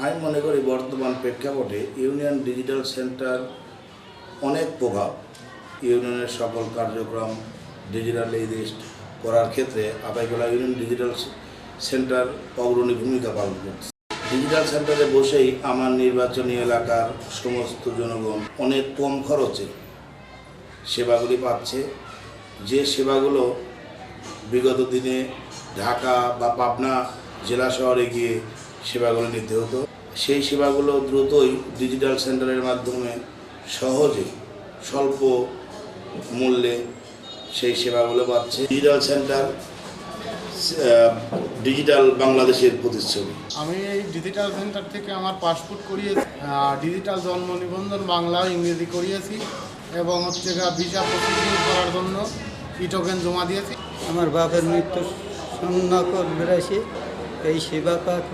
আমি মনে করি বর্তমান প্রেক্ষাপটে ইউনিয়ন ডিজিটাল সেন্টার অনেক প্রভাব। ইউনিয়নের সকল কার্যক্রম ডিজিটালাইজড করার ক্ষেত্রে আপাইকলা ইউনিয়ন ডিজিটাল সেন্টার অগ্রণী ভূমিকা পালন করছে। ডিজিটাল সেন্টারে বসেই আমার নির্বাচনী এলাকার সমস্ত জনগণ অনেক কম খরচে সেবাগুলি পাচ্ছে। যে সেবাগুলো বিগত দিনে ঢাকা বা পাবনা জেলা শহরে গিয়ে সেবাগুলো নিতে হতো। সেই সেবাগুলো দ্রুতই ডিজিটাল সেন্টারের মাধ্যমে সহজে স্বল্প মূল্যে সেই সেবাগুলো পাচ্ছে। ডিজিটাল সেন্টার ডিজিটাল বাংলাদেশের প্রতিচ্ছবি। আমি এই ডিজিটাল সেন্টার থেকে আমার পাসপোর্ট করিয়েছি ডিজিটাল জন্ম নিবন্ধন বাংলা ইংরেজি করিয়েছি এবং হচ্ছে গা ভিসা প্রসেসিং করার জন্য ই টোকেন জমা দিয়েছি। আমার বাবার মৃত্যু শূন্য করবে এই সেবা কাজ